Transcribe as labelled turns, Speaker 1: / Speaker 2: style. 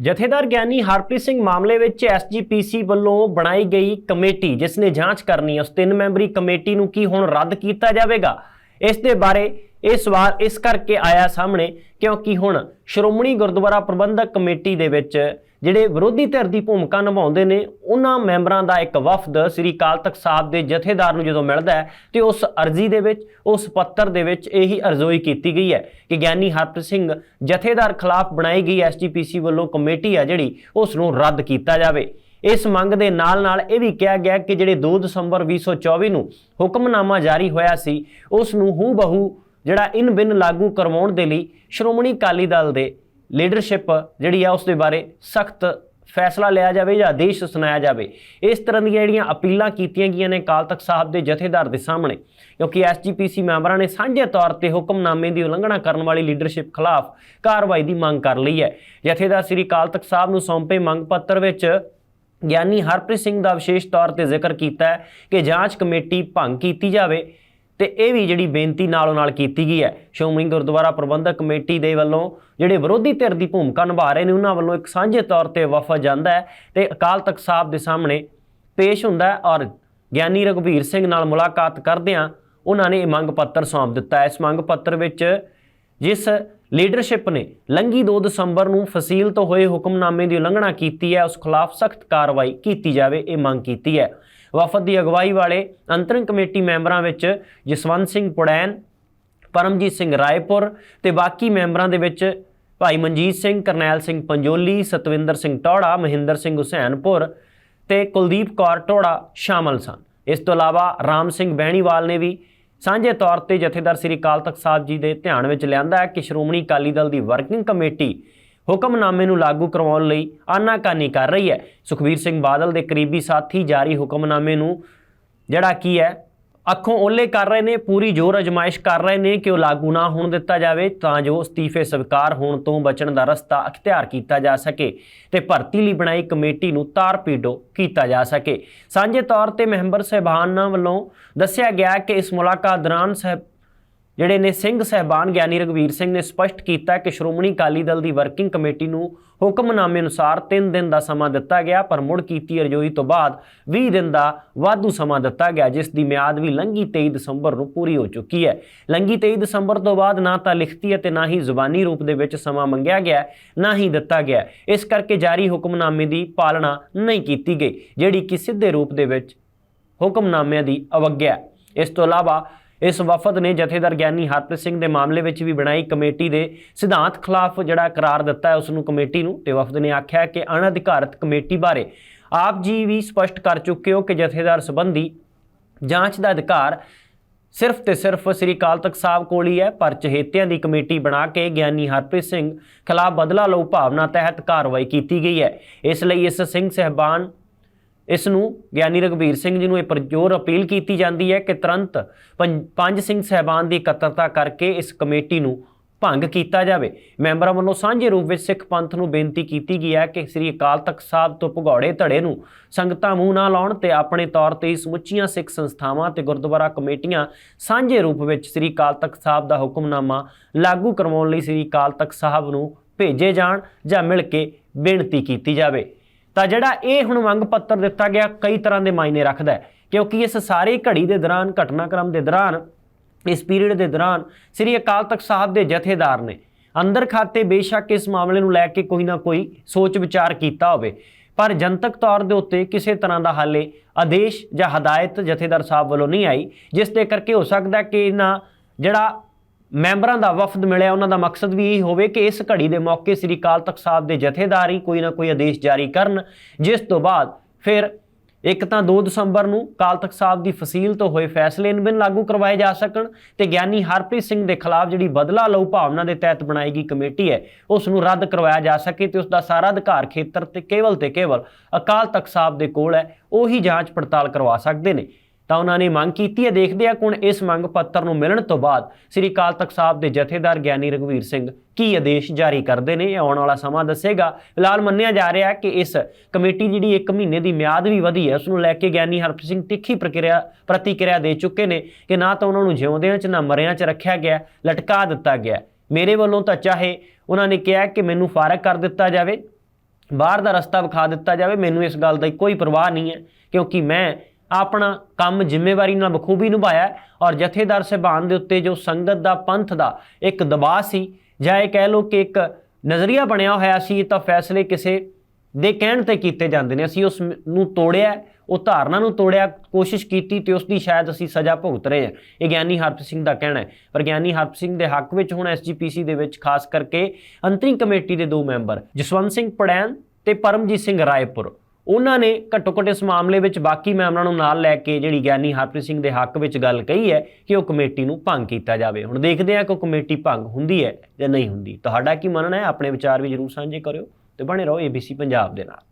Speaker 1: ਜਥੇਦਾਰ ਗਿਆਨੀ ਹਰਪ੍ਰੀਤ ਸਿੰਘ ਮਾਮਲੇ ਵਿੱਚ ਐਸਜੀਪੀਸੀ ਵੱਲੋਂ ਬਣਾਈ ਗਈ ਕਮੇਟੀ, ਜਿਸ ਨੇ ਜਾਂਚ ਕਰਨੀ ਹੈ, ਉਸ ਤਿੰਨ ਮੈਂਬਰੀ ਕਮੇਟੀ ਨੂੰ ਕੀ ਹੁਣ ਰੱਦ ਕੀਤਾ ਜਾਵੇਗਾ? ਇਸ ਦੇ ਬਾਰੇ ਇਹ ਸਵਾਲ ਇਸ ਕਰਕੇ ਆਇਆ ਸਾਹਮਣੇ, ਕਿਉਂਕਿ ਹੁਣ ਸ਼੍ਰੋਮਣੀ ਗੁਰਦੁਆਰਾ ਪ੍ਰਬੰਧਕ ਕਮੇਟੀ ਦੇ ਵਿੱਚ ਜਿਹੜੇ ਵਿਰੋਧੀ ਧਿਰ ਦੀ ਭੂਮਿਕਾ ਨਿਭਾਉਂਦੇ ਨੇ, ਉਹਨਾਂ ਮੈਂਬਰਾਂ ਦਾ ਇੱਕ ਵਫਦ ਸ੍ਰੀ ਅਕਾਲ ਤਖਤ ਸਾਹਿਬ ਦੇ ਜਥੇਦਾਰ ਨੂੰ ਜਦੋਂ ਮਿਲਦਾ ਹੈ, ਤੇ ਉਸ ਅਰਜ਼ੀ ਦੇ ਵਿੱਚ, ਉਸ ਪੱਤਰ ਦੇ ਵਿੱਚ ਇਹੀ ਅਰਜ਼ੋਈ ਕੀਤੀ ਗਈ ਹੈ ਕਿ ਗਿਆਨੀ ਹਰਪ੍ਰੀਤ ਸਿੰਘ ਜਥੇਦਾਰ ਖਿਲਾਫ ਬਣਾਈ ਗਈ ਐਸਜੀਪੀਸੀ ਵੱਲੋਂ ਕਮੇਟੀ ਆ ਜਿਹੜੀ, ਉਸ ਨੂੰ ਰੱਦ ਕੀਤਾ ਜਾਵੇ। ਇਸ ਮੰਗ ਦੇ ਨਾਲ-ਨਾਲ ਇਹ ਵੀ ਕਿਹਾ ਗਿਆ ਕਿ ਜਿਹੜੇ 2 ਦਸੰਬਰ 2024 ਨੂੰ ਹੁਕਮਨਾਮਾ ਜਾਰੀ ਹੋਇਆ ਸੀ, ਉਸ ਨੂੰ ਹੂ ਬਹੂ ਜਿਹੜਾ ਇਨ ਬਿਨ ਲਾਗੂ ਕਰਵਾਉਣ ਦੇ ਲਈ ਸ਼੍ਰੋਮਣੀ ਅਕਾਲੀ ਦਲ ਦੇ ਲੀਡਰਸ਼ਿਪ ਜਿਹੜੀ ਆ ਉਸ ਦੇ ਬਾਰੇ ਸਖਤ ਫੈਸਲਾ ਲਿਆ ਜਾਵੇ ਜਾਂ ਆਦੇਸ਼ ਸੁਣਾਇਆ ਜਾਵੇ। ਇਸ ਤਰ੍ਹਾਂ ਦੀਆਂ ਜਿਹੜੀਆਂ ਅਪੀਲਾਂ ਕੀਤੀਆਂ ਗਈਆਂ ਨੇ ਕਾਲ ਤਖਤ ਸਾਹਿਬ ਦੇ ਜਥੇਦਾਰ ਦੇ ਸਾਹਮਣੇ, ਕਿਉਂਕਿ ਐਸਜੀਪੀਸੀ ਮੈਂਬਰਾਂ ਨੇ ਸਾਂਝੇ ਤੌਰ ਤੇ ਹੁਕਮਨਾਮੇ ਦੀ ਉਲੰਘਣਾ ਕਰਨ ਵਾਲੀ ਲੀਡਰਸ਼ਿਪ ਖਿਲਾਫ ਕਾਰਵਾਈ ਦੀ ਮੰਗ ਕਰ ਲਈ ਹੈ। ਜਥੇਦਾਰ ਸ੍ਰੀ ਕਾਲ ਤਖਤ ਸਾਹਿਬ ਨੂੰ ਸੌਂਪੇ ਮੰਗ ਪੱਤਰ ਵਿੱਚ ਗਿਆਨੀ ਹਰਪ੍ਰੀਤ ਸਿੰਘ ਦਾ ਵਿਸ਼ੇਸ਼ ਤੌਰ ਤੇ ਜ਼ਿਕਰ ਕੀਤਾ ਹੈ ਕਿ ਜਾਂਚ ਕਮੇਟੀ ਭੰਗ ਕੀਤੀ ਜਾਵੇ। ਤੇ ਇਹ ਵੀ ਜਿਹੜੀ ਬੇਨਤੀ ਨਾਲੋਂ ਨਾਲ ਕੀਤੀ ਗਈ ਹੈ। ਸ਼੍ਰੋਮਣੀ ਗੁਰਦੁਆਰਾ ਪ੍ਰਬੰਧਕ ਕਮੇਟੀ ਦੇ ਵੱਲੋਂ ਜਿਹੜੇ ਵਿਰੋਧੀ ਧਿਰ ਦੀ ਭੂਮਿਕਾ ਨਿਭਾ ਰਹੇ ਨੇ, ਉਹਨਾਂ ਵੱਲੋਂ ਇੱਕ ਸਾਂਝੇ ਤੌਰ ਤੇ ਵਫਦ ਜਾਂਦਾ ਹੈ ਤੇ ਅਕਾਲ ਤਖਤ ਸਾਹਿਬ ਦੇ ਸਾਹਮਣੇ ਪੇਸ਼ ਹੁੰਦਾ ਹੈ ਔਰ ਗਿਆਨੀ ਰਘਬੀਰ ਸਿੰਘ ਨਾਲ ਮੁਲਾਕਾਤ ਕਰਦਿਆਂ ਉਹਨਾਂ ਨੇ ਇਹ ਮੰਗ ਪੱਤਰ ਸੌਂਪ ਦਿੱਤਾ ਇਸ ਮੰਗ ਪੱਤਰ ਵਿੱਚ ਜਿਸ ਲੀਡਰਸ਼ਿਪ ਨੇ ਲੰਗੀ 2 ਦਸੰਬਰ ਨੂੰ ਫਸੀਲ ਤੋਂ ਹੋਏ ਹੁਕਮਨਾਮੇ ਦੀ ਉਲੰਘਣਾ ਕੀਤੀ ਹੈ, ਉਸ ਖਿਲਾਫ ਸਖਤ ਕਾਰਵਾਈ ਕੀਤੀ ਜਾਵੇ, ਇਹ ਮੰਗ ਕੀਤੀ ਹੈ। ਵਫਦ ਦੀ ਅਗਵਾਈ ਵਾਲੇ ਅੰਤਰਿਮ ਕਮੇਟੀ ਮੈਂਬਰਾਂ ਵਿੱਚ ਜਸਵੰਤ ਸਿੰਘ ਪੁੜੈਨ, ਪਰਮਜੀਤ ਸਿੰਘ ਰਾਏਪੁਰ ਤੇ ਬਾਕੀ ਮੈਂਬਰਾਂ ਦੇ ਵਿੱਚ ਭਾਈ ਮਨਜੀਤ ਸਿੰਘ, ਕਰਨੈਲ ਸਿੰਘ ਪੰਜੋਲੀ, ਸਤਵਿੰਦਰ ਸਿੰਘ ਟੌੜਾ, ਮਹਿੰਦਰ ਸਿੰਘ ਹੁਸੈਨਪੁਰ ਤੇ ਕੁਲਦੀਪ ਕੌਰ ਟੋੜਾ ਸ਼ਾਮਲ ਸਨ। ਇਸ ਤੋਂ ਇਲਾਵਾ ਰਾਮ ਸਿੰਘ ਬਹਿਣੀਵਾਲ ਨੇ ਵੀ ਸਾਂਝੇ ਤੌਰ ਤੇ ਜਥੇਦਾਰ ਸ੍ਰੀ ਅਕਾਲ ਤਖਤ ਸਾਹਿਬ ਜੀ ਦੇ ਧਿਆਨ ਵਿੱਚ ਲਿਆਂਦਾ ਹੈ ਕਿ ਸ਼੍ਰੋਮਣੀ ਅਕਾਲੀ ਦਲ ਦੀ ਵਰਕਿੰਗ ਕਮੇਟੀ ਹੁਕਮਨਾਮੇ ਨੂੰ ਲਾਗੂ ਕਰਵਾਉਣ ਲਈ ਆਨਾਕਾਨੀ ਕਰ ਰਹੀ ਹੈ। ਸੁਖਬੀਰ ਸਿੰਘ ਬਾਦਲ ਦੇ ਕਰੀਬੀ ਸਾਥੀ ਜਾਰੀ ਹੁਕਮਨਾਮੇ ਨੂੰ, ਜਿਹੜਾ ਕੀ ਹੈ, ਅੱਖੋਂ ਓਲੇ ਕਰ ਰਹੇ ਨੇ, ਪੂਰੀ ਜੋਰ ਅਜਮਾਇਸ਼ ਕਰ ਰਹੇ ਨੇ ਕਿ ਉਹ ਲਾਗੂ ਨਾ ਹੋਣ ਦਿੱਤਾ ਜਾਵੇ, ਤਾਂ ਜੋ ਅਸਤੀਫੇ ਸਵੀਕਾਰ ਹੋਣ ਤੋਂ ਬਚਣ ਦਾ ਰਸਤਾ ਅਖਤਿਆਰ ਕੀਤਾ ਜਾ ਸਕੇ ਤੇ ਭਰਤੀ ਲਈ ਬਣਾਈ ਕਮੇਟੀ ਨੂੰ ਤਾਰ-ਪੀਡੋ ਕੀਤਾ ਜਾ ਸਕੇ। ਸਾਂਝੇ ਤੌਰ ਤੇ ਮੈਂਬਰ ਸਹਿਬਾਨਾਂ ਵੱਲੋਂ ਦੱਸਿਆ ਗਿਆ ਕਿ ਇਸ ਮੁਲਾਕਾਤ ਦੌਰਾਨ ਸਹਿਬ ਜਿਹੜੇ ਨੇ ਸਿੰਘ ਸਹਿਬਾਨ ਗਿਆਨੀ ਰਗਵੀਰ ਸਿੰਘ ਨੇ ਸਪਸ਼ਟ ਕੀਤਾ ਕਿ ਸ਼੍ਰੋਮਣੀ ਅਕਾਲੀ ਦਲ ਦੀ ਵਰਕਿੰਗ ਕਮੇਟੀ ਨੂੰ ਹੁਕਮਨਾਮੇ ਅਨੁਸਾਰ 3 ਦਿਨ ਦਾ ਸਮਾਂ ਦਿੱਤਾ ਗਿਆ, ਪਰ ਮੁੜ ਕੀਤੀ ਅਰਜ਼ੋਈ ਤੋਂ ਬਾਅਦ 20 ਦਿਨ ਦਾ ਵਾਧੂ ਸਮਾਂ ਦਿੱਤਾ ਗਿਆ, ਜਿਸ ਦੀ ਮਿਆਦ ਵੀ ਲੰਘੀ 23 ਦਸੰਬਰ ਨੂੰ ਪੂਰੀ ਹੋ ਚੁੱਕੀ ਹੈ। ਲੰਘੀ 23 ਦਸੰਬਰ ਤੋਂ ਬਾਅਦ ਨਾ ਤਾਂ ਲਿਖਤੀ ਅਤੇ ਨਾ ਹੀ ਜ਼ੁਬਾਨੀ ਰੂਪ ਦੇ ਵਿੱਚ ਸਮਾਂ ਮੰਗਿਆ ਗਿਆ, ਨਾ ਹੀ ਦਿੱਤਾ ਗਿਆ। ਇਸ ਕਰਕੇ ਜਾਰੀ ਹੁਕਮਨਾਮੇ ਦੀ ਪਾਲਣਾ ਨਹੀਂ ਕੀਤੀ ਗਈ, ਜਿਹੜੀ ਕਿ ਸਿੱਧੇ ਰੂਪ ਦੇ ਵਿੱਚ ਹੁਕਮਨਾਮਿਆਂ ਦੀ ਅਵਗਿਆ ਇਸ ਤੋਂ ਇਲਾਵਾ ਇਸ ਵਫਦ ਨੇ ਜਥੇਦਾਰ ਗਿਆਨੀ ਹਰਪ੍ਰੀਤ ਸਿੰਘ ਦੇ ਮਾਮਲੇ ਵਿੱਚ ਵੀ ਬਣਾਈ ਕਮੇਟੀ ਦੇ ਸਿਧਾਂਤ ਖਿਲਾਫ ਜਿਹੜਾ ਕਰਾਰ ਦਿੱਤਾ ਹੈ, ਉਸ ਨੂੰ ਕਮੇਟੀ ਨੂੰ ਤੇ ਵਫਦ ਨੇ ਆਖਿਆ ਕਿ ਅਣਅਧਿਕਾਰਤ ਕਮੇਟੀ ਬਾਰੇ ਆਪ ਜੀ ਵੀ ਸਪਸ਼ਟ ਕਰ ਚੁੱਕੇ ਹੋ ਕਿ ਜਥੇਦਾਰ ਸੰਬੰਧੀ ਜਾਂਚ ਦਾ ਅਧਿਕਾਰ ਸਿਰਫ ਤੇ ਸਿਰਫ ਸ੍ਰੀ ਅਕਾਲ ਤਖਤ ਸਾਹਿਬ ਕੋਲ ਹੀ ਹੈ, ਪਰ ਚਹੇਤਿਆਂ ਦੀ ਕਮੇਟੀ ਬਣਾ ਕੇ ਗਿਆਨੀ ਹਰਪ੍ਰੀਤ ਸਿੰਘ ਖਿਲਾਫ ਬਦਲਾ ਲਓ ਭਾਵਨਾ ਤਹਿਤ ਕਾਰਵਾਈ ਕੀਤੀ ਗਈ ਹੈ। ਇਸ ਲਈ ਇਸ ਸਿੰਘ ਸਹਿਬਾਨ ਇਸ ਨੂੰ ਗਿਆਨੀ ਰਘਬੀਰ ਸਿੰਘ ਜੀ ਨੂੰ ਇਹ ਪ੍ਰਜੋਰ ਅਪੀਲ ਕੀਤੀ ਜਾਂਦੀ ਹੈ ਕਿ ਤੁਰੰਤ ਪੰਜ- ਪੰਜ ਸਿੰਘ ਸਹਿਬਾਨ ਦੀ ਇਕੱਤਰਤਾ ਕਰਕੇ ਇਸ ਕਮੇਟੀ ਨੂੰ ਭੰਗ ਕੀਤਾ ਜਾਵੇ। ਮੈਂਬਰਾਂ ਵੱਲੋਂ ਸਾਂਝੇ ਰੂਪ ਵਿੱਚ ਸਿੱਖ ਪੰਥ ਨੂੰ ਬੇਨਤੀ ਕੀਤੀ ਗਈ ਹੈ ਕਿ ਸ੍ਰੀ ਅਕਾਲ ਤਖਤ ਸਾਹਿਬ ਤੋਂ ਭਗੌੜੇ ਧੜੇ ਨੂੰ ਸੰਗਤਾਂ ਮੂੰਹ ਨਾ ਲਾਉਣ ਤੇ ਆਪਣੇ ਤੌਰ ਤੇ ਹੀ ਸਮੁੱਚੀਆਂ ਸਿੱਖ ਸੰਸਥਾਵਾਂ ਤੇ ਗੁਰਦੁਆਰਾ ਕਮੇਟੀਆਂ ਸਾਂਝੇ ਰੂਪ ਵਿੱਚ ਸ੍ਰੀ ਅਕਾਲ ਤਖਤ ਸਾਹਿਬ ਦਾ ਹੁਕਮਨਾਮਾ ਲਾਗੂ ਕਰਵਾਉਣ ਲਈ ਸ੍ਰੀ ਅਕਾਲ ਤਖਤ ਸਾਹਿਬ ਨੂੰ ਭੇਜੇ ਜਾਣ ਜਾਂ ਮਿਲ ਕੇ ਬੇਨਤੀ ਕੀਤੀ ਜਾਵੇ। ਤਾਂ ਜਿਹੜਾ ਇਹ ਹੁਣ ਮੰਗ ਪੱਤਰ ਦਿੱਤਾ ਗਿਆ ਕਈ ਤਰ੍ਹਾਂ ਦੇ ਮਾਇਨੇ ਰੱਖਦਾ ਹੈ। ਕਿਉਂਕਿ ਇਸ ਸਾਰੇ ਘੜੀ ਦੇ ਦੌਰਾਨ, ਘਟਨਾਕ੍ਰਮ ਦੇ ਦੌਰਾਨ, ਇਸ ਪੀਰੀਅਡ ਦੇ ਦੌਰਾਨ ਸ੍ਰੀ ਅਕਾਲ ਤਖਤ ਸਾਹਿਬ ਦੇ ਜਥੇਦਾਰ ਨੇ ਅੰਦਰ ਖਾਤੇ ਬੇਸ਼ੱਕ ਇਸ ਮਾਮਲੇ ਨੂੰ ਲੈ ਕੇ ਕੋਈ ਨਾ ਕੋਈ ਸੋਚ ਵਿਚਾਰ ਕੀਤਾ ਹੋਵੇ। ਪਰ ਜਨਤਕ ਤੌਰ ਦੇ ਉੱਤੇ ਕਿਸੇ ਤਰ੍ਹਾਂ ਦਾ ਹਾਲੇ ਆਦੇਸ਼ ਜਾਂ ਹਦਾਇਤ ਜਥੇਦਾਰ ਸਾਹਿਬ ਵੱਲੋਂ ਨਹੀਂ ਆਈ, ਜਿਸ ਦੇ ਕਰਕੇ ਹੋ ਸਕਦਾ ਕਿ ਇਹਨਾਂ ਜਿਹੜਾ ਮੈਂਬਰਾਂ ਦਾ ਵਫਦ ਮਿਲਿਆ। ਉਹਨਾਂ ਦਾ ਮਕਸਦ ਵੀ ਇਹ ਹੋਵੇ ਕਿ ਇਸ ਘੜੀ ਦੇ ਮੌਕੇ ਸ੍ਰੀ ਅਕਾਲ ਤਖਤ ਸਾਹਿਬ ਦੇ ਜਥੇਦਾਰ ਹੀ ਕੋਈ ਨਾ ਕੋਈ ਆਦੇਸ਼ ਜਾਰੀ ਕਰਨ। ਜਿਸ ਤੋਂ ਬਾਅਦ ਫਿਰ ਇੱਕ ਤਾਂ 2 ਦਸੰਬਰ ਨੂੰ ਕਾਲ ਤਖਤ ਸਾਹਿਬ ਦੀ ਫਸੀਲ ਤੋਂ ਹੋਏ ਫੈਸਲੇ ਨੂੰ ਬਿਨ ਲਾਗੂ ਕਰਵਾਏ ਜਾ ਸਕਣ ਤੇ ਗਿਆਨੀ ਹਰਪ੍ਰੀਤ ਸਿੰਘ ਦੇ ਖਿਲਾਫ ਜਿਹੜੀ ਬਦਲਾ ਲਊ ਭਾਵਨਾ ਦੇ ਤਹਿਤ ਬਣਾਈ ਗਈ ਕਮੇਟੀ ਹੈ, ਉਸ ਨੂੰ ਰੱਦ ਕਰਵਾਇਆ ਜਾ ਸਕੇ ਤੇ ਉਸ ਦਾ ਸਾਰਾ ਅਧਿਕਾਰ ਖੇਤਰ ਤੇ ਕੇਵਲ ਤੇ ਕੇਵਲ ਅਕਾਲ ਤਖਤ ਸਾਹਿਬ ਦੇ ਕੋਲ ਹੈ, ਉਹੀ ਜਾਂਚ ਪੜਤਾਲ ਕਰਵਾ ਸਕਦੇ ਨੇ। ਤਾਂ ਉਹਨਾਂ ਨੇ ਮੰਗ ਕੀਤੀ ਹੈ। ਦੇਖਦੇ ਆ ਹੁਣ ਇਸ ਮੰਗ ਪੱਤਰ ਨੂੰ ਮਿਲਣ ਤੋਂ ਬਾਅਦ ਸ੍ਰੀ ਅਕਾਲ ਤਖਤ ਸਾਹਿਬ ਦੇ ਜਥੇਦਾਰ ਗਿਆਨੀ ਰਘਵੀਰ ਸਿੰਘ ਕੀ ਆਦੇਸ਼ ਜਾਰੀ ਕਰਦੇ ਨੇ। ਇਹ ਆਉਣ ਵਾਲਾ ਸਮਾਂ ਦੱਸੇਗਾ। ਫਿਲਹਾਲ ਮੰਨਿਆ ਜਾ ਰਿਹਾ ਹੈ ਕਿ ਇਸ ਕਮੇਟੀ ਜਿਹੜੀ 1 ਮਹੀਨੇ ਦੀ ਮਿਆਦ ਵੀ ਵਧੀ ਹੈ ਉਸ ਨੂੰ ਲੈ ਕੇ ਗਿਆਨੀ ਹਰਪ੍ਰੀਤ ਸਿੰਘ ਤਿੱਖੀ ਪ੍ਰਕਿਰਿਆ, ਪ੍ਰਤੀਕਿਰਿਆ ਦੇ ਚੁੱਕੇ ਨੇ ਕਿ ਨਾ ਤਾਂ ਉਹਨਾਂ ਨੂੰ ਜਿਉਂਦਿਆਂ 'ਚ, ਨਾ ਮਰਿਆਂ 'ਚ ਰੱਖਿਆ ਗਿਆ, ਲਟਕਾ ਦਿੱਤਾ ਗਿਆ ਮੇਰੇ ਵੱਲੋਂ ਤਾਂ ਚਾਹੇ ਉਹਨਾਂ ਨੇ ਕਿਹਾ ਕਿ ਮੈਨੂੰ ਫਾਰਗ ਕਰ ਦਿੱਤਾ ਜਾਵੇ, ਬਾਹਰ ਦਾ ਰਸਤਾ ਵਿਖਾ ਦਿੱਤਾ ਜਾਵੇ, ਮੈਨੂੰ ਇਸ ਗੱਲ ਦਾ ਕੋਈ ਪਰਵਾਹ ਨਹੀਂ ਹੈ, ਕਿਉਂਕਿ ਮੈਂ ਆਪਣਾ ਕੰਮ ਜ਼ਿੰਮੇਵਾਰੀ ਨਾਲ ਬਖੂਬੀ ਨਿਭਾਇਆ ਔਰ ਜਥੇਦਾਰ ਸਹਿਬਾਨ ਦੇ ਉੱਤੇ ਜੋ ਸੰਗਤ ਦਾ ਪੰਥ ਦਾ ਇੱਕ ਦਬਾਅ ਸੀ, ਜਾਂ ਇਹ ਕਹਿ ਲਓ ਕਿ ਇੱਕ ਨਜ਼ਰੀਆ ਬਣਿਆ ਹੋਇਆ ਸੀ, ਤਾਂ ਫੈਸਲੇ ਕਿਸੇ ਦੇ ਕਹਿਣ ਤੇ ਕੀਤੇ ਜਾਂਦੇ ਨੇ। ਅਸੀਂ ਉਸ ਨੂੰ ਤੋੜਿਆ ਉਹ ਧਾਰਨਾ ਨੂੰ ਤੋੜਿਆ, ਕੋਸ਼ਿਸ਼ ਕੀਤੀ ਤੇ ਉਸ ਦੀ ਸ਼ਾਇਦ ਅਸੀਂ ਸਜ਼ਾ ਭੁਗਤ ਰਹੇ ਹਾਂ। ਇਹ ਗਿਆਨੀ ਹਰਪ ਸਿੰਘ ਦਾ ਕਹਿਣਾ ਹੈ। ਪਰ ਗਿਆਨੀ ਹਰਪ ਸਿੰਘ ਦੇ ਹੱਕ ਵਿੱਚ ਹੁਣ ਐਸਜੀਪੀਸੀ ਦੇ ਵਿੱਚ ਖਾਸ ਕਰਕੇ ਅੰਤਰਿਮ ਕਮੇਟੀ ਦੇ ਦੋ ਮੈਂਬਰ, ਜਸਵੰਤ ਸਿੰਘ ਪੜੈਨ ਤੇ ਪਰਮਜੀਤ ਸਿੰਘ ਰਾਏਪੁਰ। ਉਹਨਾਂ ਨੇ ਘੱਟੋ ਘੱਟ ਇਸ ਮਾਮਲੇ ਵਿੱਚ ਬਾਕੀ ਮੈਂਬਰਾਂ ਨੂੰ ਨਾਲ ਲੈ ਕੇ ਜਿਹੜੀ ਗਿਆਨੀ ਹਰਪ੍ਰੀਤ ਸਿੰਘ ਦੇ ਹੱਕ ਵਿੱਚ ਗੱਲ ਕਹੀ ਹੈ ਕਿ ਉਹ ਕਮੇਟੀ ਨੂੰ ਭੰਗ ਕੀਤਾ ਜਾਵੇ। ਹੁਣ ਦੇਖਦੇ ਹਾਂ ਕਿ ਉਹ ਕਮੇਟੀ ਭੰਗ ਹੁੰਦੀ ਹੈ ਜਾਂ ਨਹੀਂ ਹੁੰਦੀ। ਤੁਹਾਡਾ ਕੀ ਮੰਨਣਾ ਹੈ? ਆਪਣੇ ਵਿਚਾਰ ਵੀ ਜਰੂਰ ਸਾਂਝੇ ਕਰਿਓ ਤੇ ਬਣੇ ਰਹੋ ABC ਪੰਜਾਬ ਦੇ ਨਾਲ।